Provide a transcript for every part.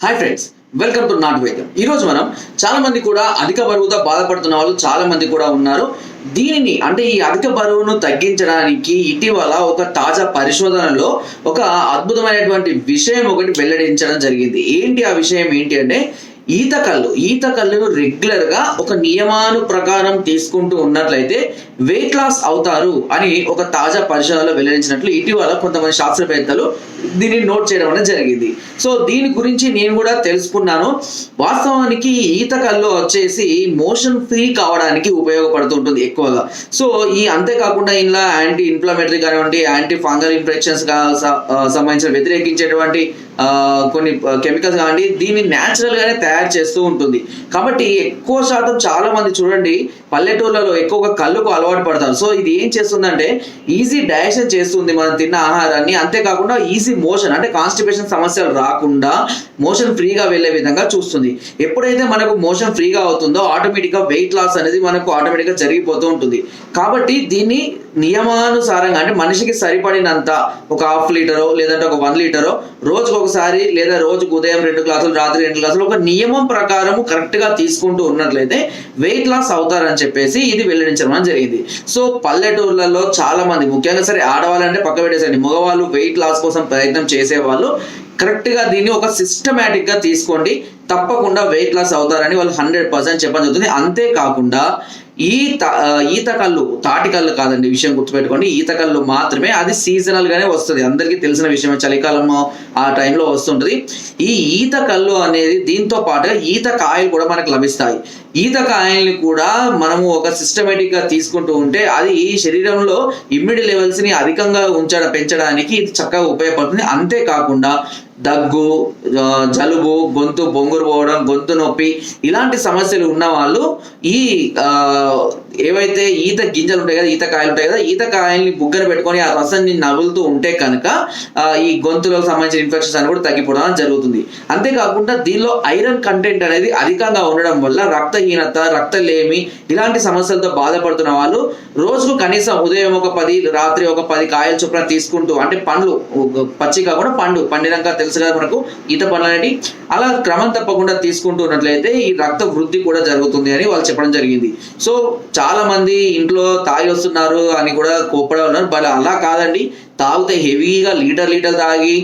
Hi friends welcome to నాట్ వైద్యం ఈ రోజు మనం చాలా మంది కూడా అధిక బరువుతో బాధపడుతున్న వాళ్ళు చాలా మంది కూడా ఉన్నారు. దీనిని అంటే ఈ అధిక బరువును తగ్గించడానికి ఇటీవల ఒక తాజా పరిశోధనలో ఒక అద్భుతమైనటువంటి విషయం ఒకటి వెల్లడించడం జరిగింది. ఏంటి ఆ విషయం ఏంటి అంటే ఈత కళ్ళు ఈత కళ్ళును రెగ్యులర్గా ఒక నియమాను ప్రకారం తీసుకుంటూ ఉన్నట్లయితే వెయిట్ లాస్ అవుతారు అని ఒక తాజా పరిశోధనలో వెల్లడించినట్లు ఇటీవల కొంతమంది శాస్త్రవేత్తలు దీన్ని నోట్ చేయడం అనేది జరిగింది. సో దీని గురించి నేను కూడా తెలుసుకున్నాను. వాస్తవానికి ఈత కళ్ళు వచ్చేసి మోషన్ ఫ్రీ కావడానికి ఉపయోగపడుతుంటుంది ఎక్కువగా. సో ఈ అంతేకాకుండా ఇందులో యాంటీ ఇన్ఫ్లమేటరీ కానివ్వండి యాంటీ ఫంగల్ ఇన్ఫెక్షన్స్ సంబంధించిన వ్యతిరేకించేటువంటి కొన్ని కెమికల్స్ కానివ్వండి దీన్ని న్యాచురల్గానే తయారు తయారు చేస్తూ ఉంటుంది. కాబట్టి ఎక్కువ శాతం చాలా మంది చూడండి పల్లెటూర్లలో ఎక్కువగా కళ్ళుకు అలవాటు పడతారు. సో ఇది ఏం చేస్తుందంటే ఈజీ డైజెషన్ చేస్తుంది మనం తిన్న ఆహారాన్ని. అంతేకాకుండా ఈజీ మోషన్ అంటే కాన్స్టిపేషన్ సమస్యలు రాకుండా మోషన్ ఫ్రీగా వెళ్ళే విధంగా చూస్తుంది. ఎప్పుడైతే మనకు మోషన్ ఫ్రీగా అవుతుందో ఆటోమేటిక్గా వెయిట్ లాస్ అనేది మనకు ఆటోమేటిక్గా జరిగిపోతూ ఉంటుంది. కాబట్టి దీన్ని నియమానుసారంగా అంటే మనిషికి సరిపడినంత ఒక హాఫ్ లీటరో లేదంటే ఒక వన్ లీటరో రోజుకు ఒకసారి లేదా రోజుకు ఉదయం రెండు గ్లాసులు రాత్రి రెండు గ్లాసులు ఒక నియమం ప్రకారం కరెక్ట్గా తీసుకుంటూ ఉన్నట్లయితే వెయిట్ లాస్ అవుతారని చెప్పేసి ఇది వెల్లడించడం జరిగింది. సో పల్లెటూర్లలో చాలా మంది ముఖ్యంగా సరే ఆడవాళ్ళంటే పక్క పెట్టేసండి మగవాళ్ళు వెయిట్ లాస్ కోసం ప్రయత్నం చేసేవాళ్ళు కరెక్ట్గా దీన్ని ఒక సిస్టమేటిక్గా తీసుకోండి తప్పకుండా వెయిట్ లాస్ అవుతారని వాళ్ళు హండ్రెడ్ పర్సెంట్ చెప్పడం జరుగుతుంది. అంతేకాకుండా ఈ ఈత కళ్ళు తాటి కళ్ళు కాదండి విషయం గుర్తుపెట్టుకోండి. ఈత కళ్ళు మాత్రమే అది సీజనల్ గానే వస్తుంది. అందరికీ తెలిసిన విషయమే. చలికాలం ఆ టైంలో వస్తుంటది. ఈ ఈత కళ్ళు అనేది దీంతో పాటుగా ఈత కాయలు కూడా మనకు లభిస్తాయి. ఈత కాయల్ని కూడా మనము ఒక సిస్టమేటిక్గా తీసుకుంటూ ఉంటే అది ఈ శరీరంలో ఇమ్యూనిటీ లెవెల్స్ని అధికంగా ఉంచడం పెంచడానికి ఇది చక్కగా ఉపయోగపడుతుంది. అంతేకాకుండా దగ్గు జలుబు గొంతు బొంగురు పోవడం గొంతు నొప్పి ఇలాంటి సమస్యలు ఉన్న వాళ్ళు ఈ ఆ, ఏవైతే ఈత గింజలు ఉంటాయి కదా ఈత కాయలు ఉంటాయి కదా ఈత కాయల్ని బుగ్గన పెట్టుకొని ఆ రసాన్ని నవ్వులుతూ ఉంటే కనుక ఈ గొంతులకు సంబంధించిన ఇన్ఫెక్షన్స్ అని కూడా తగ్గిపోవడం జరుగుతుంది. అంతేకాకుండా దీనిలో ఐరన్ కంటెంట్ అనేది అధికంగా ఉండడం వల్ల రక్తహీనత రక్తలేమి ఇలాంటి సమస్యలతో బాధపడుతున్న వాళ్ళు రోజుకు కనీసం ఉదయం ఒక పది రాత్రి ఒక పది కాయల చొప్పున తీసుకుంటూ అంటే పండ్లు పచ్చి కాకుండా పండు పండినాక తెలుసు కదా మనకు ఈత పండ్లు అనేవి అలా క్రమం తప్పకుండా తీసుకుంటున్నట్లయితే ఈ రక్త వృద్ధి కూడా జరుగుతుంది అని వాళ్ళు చెప్పడం జరిగింది. సో చాలా మంది ఇంట్లో తాగి వస్తున్నారు అని కూడా కోప్పడే ఉన్నారు. బట్ అలా కాదండి. తాగితే హెవీగా లీటర్ లీటర్ తాగి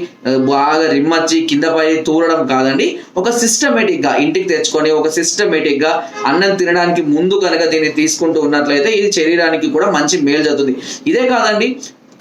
బాగా రిమ్మచ్చి కింద పై తూరడం కాదండి. ఒక సిస్టమేటిక్గా ఇంటికి తెచ్చుకొని ఒక సిస్టమేటిక్గా అన్నం తినడానికి ముందు కనుక దీన్ని తీసుకుంటూ ఉన్నట్లయితే ఇది శరీరానికి కూడా మంచి మేలు జరుగుతుంది. ఇదే కాదండి.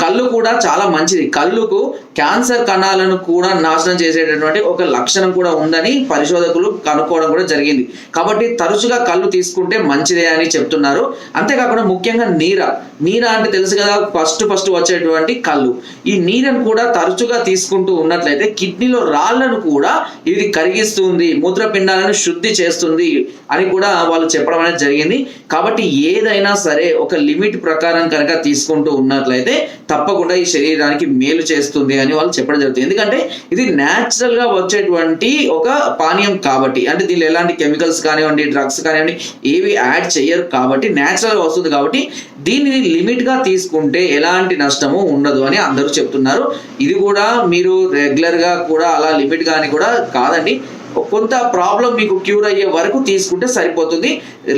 కళ్ళు కూడా చాలా మంచిది. కళ్ళుకు క్యాన్సర్ కణాలను కూడా నాశనం చేసేటటువంటి ఒక లక్షణం కూడా ఉందని పరిశోధకులు కనుక్కోవడం కూడా జరిగింది. కాబట్టి తరచుగా కళ్ళు తీసుకుంటే మంచిదే అని చెప్తున్నారు. అంతేకాకుండా ముఖ్యంగా నీర. నీర అంటే తెలుసు కదా ఫస్ట్ ఫస్ట్ వచ్చేటువంటి కళ్ళు. ఈ నీరను కూడా తరచుగా తీసుకుంటూ ఉన్నట్లయితే కిడ్నీలో రాళ్ళను కూడా ఇది కరిగిస్తుంది మూత్రపిండాలను శుద్ధి చేస్తుంది అని కూడా వాళ్ళు చెప్పడం అనేది జరిగింది. కాబట్టి ఏదైనా సరే ఒక లిమిట్ ప్రకారం కనుక తీసుకుంటూ ఉన్నట్లయితే తప్పకుండా ఈ శరీరానికి మేలు చేస్తుంది అని వాళ్ళు చెప్పడం జరుగుతుంది. ఎందుకంటే ఇది న్యాచురల్గా వచ్చేటువంటి ఒక పానీయం కాబట్టి అంటే దీనిలో ఎలాంటి కెమికల్స్ కానివ్వండి డ్రగ్స్ కానివ్వండి ఏవి యాడ్ చేయరు కాబట్టి న్యాచురల్గా వస్తుంది కాబట్టి దీనిని లిమిట్గా తీసుకుంటే ఎలాంటి నష్టము ఉండదు అని అందరూ చెప్తున్నారు. ఇది కూడా మీరు రెగ్యులర్గా కూడా అలా లిమిట్ కానీ కూడా కాదండి. కొంత ప్రాబ్లం మీకు క్యూర్ అయ్యే వరకు తీసుకుంటే సరిపోతుంది.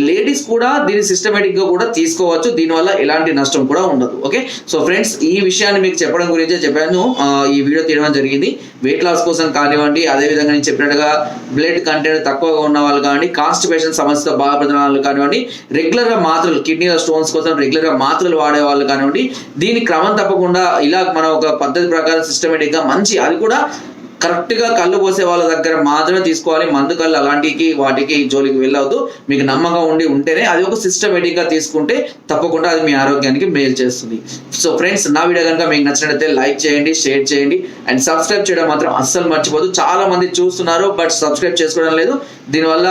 లేడీస్ కూడా దీన్ని సిస్టమేటిక్గా కూడా తీసుకోవచ్చు. దీనివల్ల ఎలాంటి నష్టం కూడా ఉండదు. ఓకే? సో ఫ్రెండ్స్ ఈ విషయాన్ని మీకు చెప్పడం గురించే చెప్పాను. ఈ వీడియో తీయడం జరిగింది. వెయిట్ లాస్ కోసం కానివ్వండి అదే విధంగా నేను చెప్పినట్టుగా బ్లడ్ కంటెంట్ తక్కువగా ఉన్న వాళ్ళు కానివ్వండి కాన్స్టిపేషన్ సమస్యతో బాధపడిన వాళ్ళు కానివ్వండి రెగ్యులర్గా మాత్రలు కిడ్నీల స్టోన్స్ కోసం రెగ్యులర్గా మాత్రలు వాడే వాళ్ళు కానివ్వండి దీని క్రమం తప్పకుండా ఇలా మనం ఒక పద్ధతి ప్రకారం సిస్టమేటిక్గా మంచి అది కూడా కరెక్ట్గా కళ్ళు పోసే వాళ్ళ దగ్గర మాత్రమే తీసుకోవాలి. మందు కళ్ళు అలాంటికి వాటికి జోలికి వెళ్ళవద్దు. మీకు నమ్మకం ఉండి ఉంటేనే అది ఒక సిస్టమేటిక్గా తీసుకుంటే తప్పకుండా అది మీ ఆరోగ్యానికి మేలు చేస్తుంది. సో ఫ్రెండ్స్ నా వీడియో కనుక మీకు నచ్చినట్లయితే లైక్ చేయండి షేర్ చేయండి. అండ్ సబ్స్క్రైబ్ చేయడం మాత్రం అస్సలు మర్చిపోదు చాలా మంది చూస్తున్నారు బట్ సబ్స్క్రైబ్ చేసుకోవడం లేదు. దీనివల్ల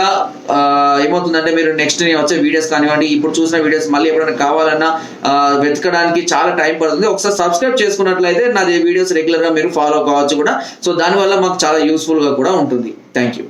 ఏమవుతుందంటే మీరు నెక్స్ట్ నేను వచ్చే వీడియోస్ కానివ్వండి ఇప్పుడు చూసిన వీడియోస్ మళ్ళీ ఎప్పుడైనా కావాలన్నా వెతకడానికి చాలా టైం పడుతుంది. ఒకసారి సబ్స్క్రైబ్ చేసుకున్నట్లయితే నాది వీడియోస్ రెగ్యులర్గా మీరు ఫాలో కావచ్చు కూడా. సో దానివల్ల మాకు చాలా యూస్ఫుల్గా కూడా ఉంటుంది. Thank you